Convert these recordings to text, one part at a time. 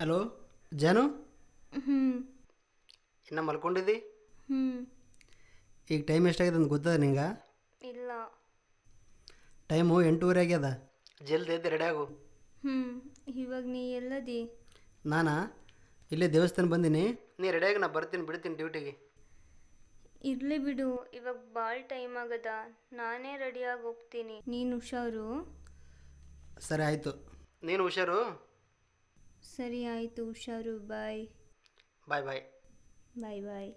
Hello ಜಾನು? ಹ್ಞೂ ಇನ್ನು ಮಲ್ಕೊಂಡಿದ್ದಿ? ಹ್ಞೂ ಈಗ ಟೈಮ್ ಎಷ್ಟಾಗಿದೆ ಅಂತ ಗೊತ್ತದ ನಿಂಗೆ? ಇಲ್ಲ. ಟೈಮು ಎಂಟೂವರೆ ಆಗ್ಯದ? ಜಲ್ದಿ ಎದ್ದು ರೆಡಿ ಆಗು. ಹ್ಞೂ ಇವಾಗ ನೀ ಎಲ್ಲದಿ? ನಾನಾ? ಇಲ್ಲೇ ದೇವಸ್ಥಾನ ಬಂದೀನಿ. ನೀ ರೆಡಿಯಾಗಿ ನಾ ಬರ್ತೀನಿ ಬಿಡ್ತೀನಿ ಡ್ಯೂಟಿಗೆ ಇರಲಿ ಬಿಡು ಇವಾಗ ಭಾಳ ಟೈಮ್ ಆಗದ. ನಾನೇ ರೆಡಿಯಾಗಿ ಹೋಗ್ತೀನಿ. ನೀನು ಹುಷಾರು? ಸರಿ ಆಯಿತು. ನೀನು ಹುಷಾರು? ಸರಿ ಆಯಿತು ಹುಷಾರು ಬಾಯ್ ಬಾಯ್ ಬಾಯ್ ಬಾಯ್ ಬಾಯ್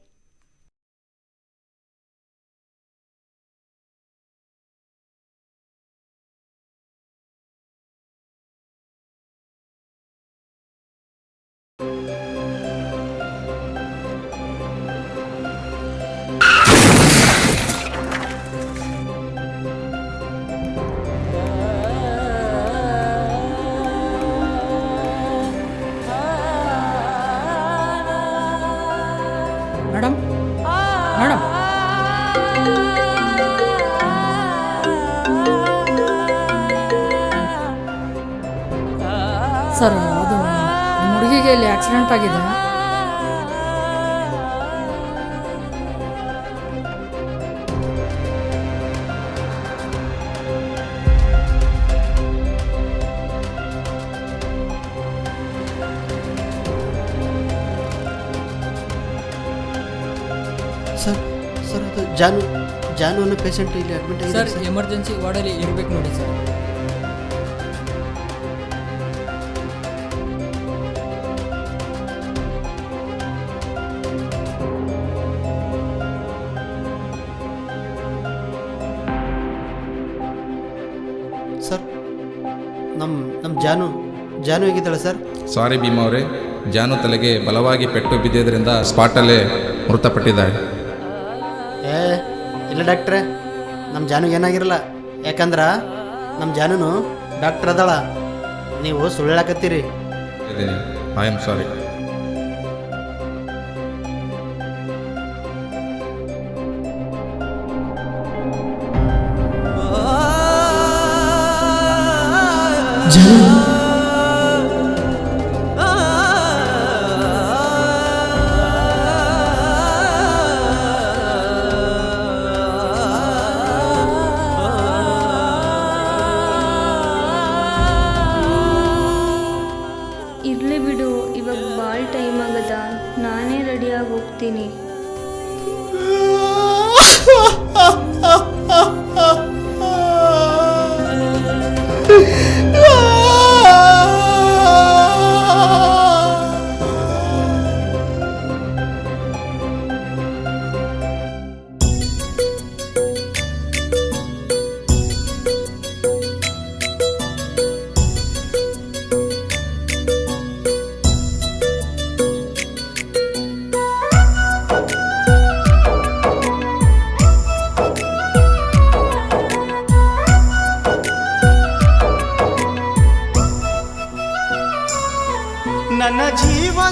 ಸರ್ ಅದು ನಮ್ಮ ಹುಡುಗಿಗೆ ಇಲ್ಲಿ ಆಕ್ಸಿಡೆಂಟ್ ಆಗಿದೆ. ಸರ್ ಸರ್ ಅದು ಜಾನು ಜಾನು ಅನ್ನೋ ಪೇಷಂಟ್ ಇಲ್ಲಿ ಅಡ್ಮಿಟ್ ಸರ್ ಆಗಿದೆ ಸರ್ ಎಮರ್ಜೆನ್ಸಿ ವಾರ್ಡಲ್ಲಿ ಇರ್ಬೇಕು ನೋಡಿ ಸರ್. ಸರ್ ನಮ್ಮ ನಮ್ಮ ಜಾನು ಜಾನು ಹೇಗಿದ್ದಾಳೆ ಸರ್? ಸಾರಿ ಭೀಮಾ ಅವರೇ ಜಾನು ತಲೆಗೆ ಬಲವಾಗಿ ಪೆಟ್ಟು ಬಿದ್ದಿದ್ದರಿಂದ ಸ್ಪಾಟಲ್ಲೇ ಮೃತಪಟ್ಟಿದ್ದಾಳೆ. ಏ ಇಲ್ಲ ಡಾಕ್ಟ್ರೆ ನಮ್ಮ ಜಾನುಗೆ ಏನಾಗಿರಲ್ಲ. ಯಾಕಂದ್ರೆ ನಮ್ಮ ಜಾನುನು ಡಾಕ್ಟ್ರ್ ಅದಾಳ. ನೀವು ಸುಳ್ಳಾಕತ್ತೀರಿ. ಐ ಆಮ್ ಸಾರಿ ಇರಲಿ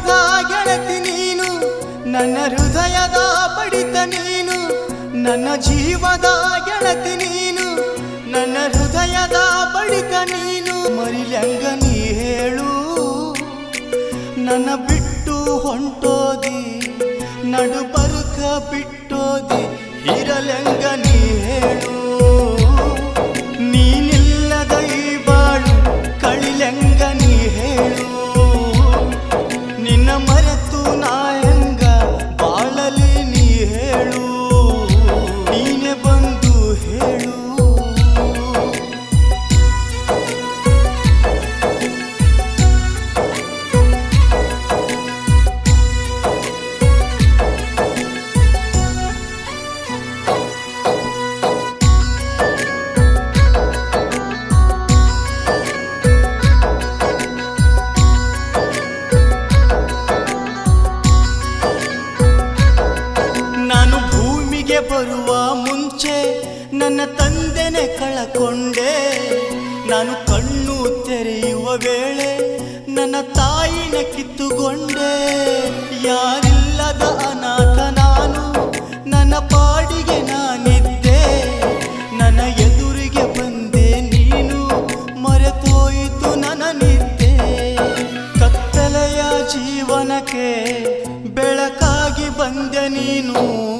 ಜೀವದ ಗೆಳತಿ ನೀನು, ನನ್ನ ಹೃದಯದ ಬಡಿತ ನೀನು, ನನ್ನ ಜೀವದ ಗೆಳತಿ ನೀನು, ನನ್ನ ಹೃದಯದ ಬಡಿತ ನೀನು. ಮರಿಲಂಗ ನೀ ಹೇಳು, ನನ್ನ ಬಿಟ್ಟು ಹೊಂಟೋದಿ, ನಡು ಬರುಕ ಬಿಟ್ಟೋದಿ ಇರಲಂಗ ನೀ ಹೇಳು. ಬರುವ ಮುಂಚೆ ನನ್ನ ತಂದೆನೆ ಕಳಕೊಂಡೆ. ನಾನು ಕಣ್ಣು ತೆರೆಯುವ ವೇಳೆ ನನ್ನ ತಾಯಿನ ಕಿತ್ತುಕೊಂಡೆ. ಯಾರಿಲ್ಲದ ಅನಾಥ ನಾನು, ನನ್ನ ಪಾಡಿಗೆ ನಾನಿದ್ದೆ. ನನ್ನ ಎದುರಿಗೆ ಬಂದೆ ನೀನು, ಮರೆತೋಯಿತು ನನ್ನ ನಿದ್ದೆ. ಕತ್ತಲೆಯ ಜೀವನಕ್ಕೆ ಬೆಳಕಾಗಿ ಬಂದೆ ನೀನು.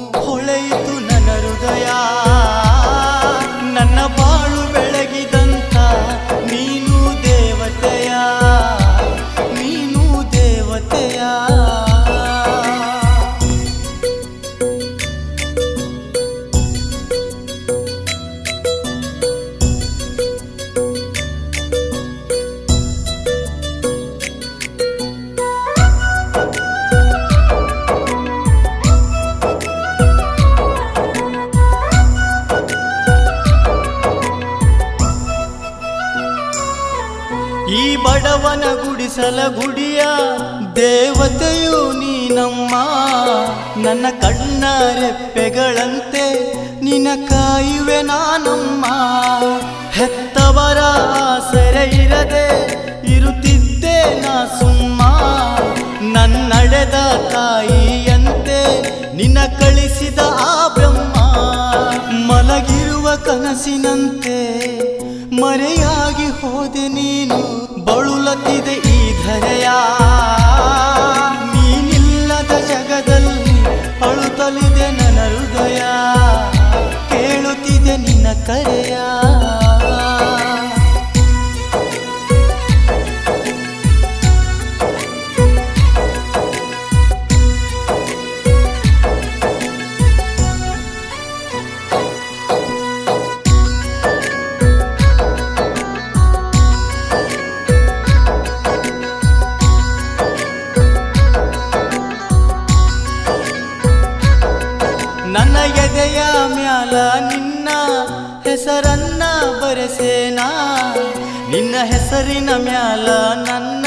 ಗುಡಿಯ ದೇವತೆಯು ನೀನಮ್ಮ. ನನ್ನ ಕಣ್ಣ ರೆಪ್ಪೆಗಳಂತೆ ನಿನ ಕಾಯುವೆ ನಾನಮ್ಮ. ಹೆತ್ತವರ ಸೆರೆ ಇರದೆ ಇರುತ್ತಿದ್ದೆ ನಾ ಸುಮ್ಮ. ನನ್ನಡೆದ ತಾಯಿಯಂತೆ ನಿನ್ನ ಕಳಿಸಿದ ಆ ಬ್ರಹ್ಮ. ಮಲಗಿರುವ ಕನಸಿನಂತೆ ಮರೆಯಾಗಿ ಹೋದೆ ನೀನು. ಬಳುಲತ್ತಿದೆ कर ಹೆಸರಿನ ಮ್ಯಾಲ ನನ್ನ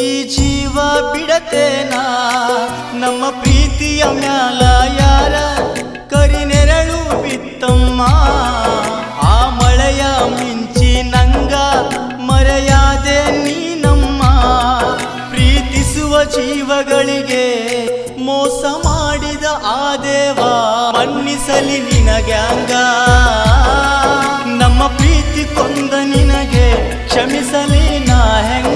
ಈ ಜೀವ ಬಿಡತೇನಾ? ನಮ್ಮ ಪ್ರೀತಿಯ ಮ್ಯಾಲ ಯಾರ ಕರಿನೆರಳು ಬಿತ್ತಮ್ಮ? ಆ ಮಳೆಯ ಮಿಂಚಿ ನಂಗ ಮರೆಯಾದೆ ನೀನಮ್ಮ. ಪ್ರೀತಿಸುವ ಜೀವಗಳಿಗೆ ಮೋಸ ಮಾಡಿದ ಆ ದೇವ, ಮನ್ನಿಸಲಿ ನಿನಗ್ಯಾಂಗ. है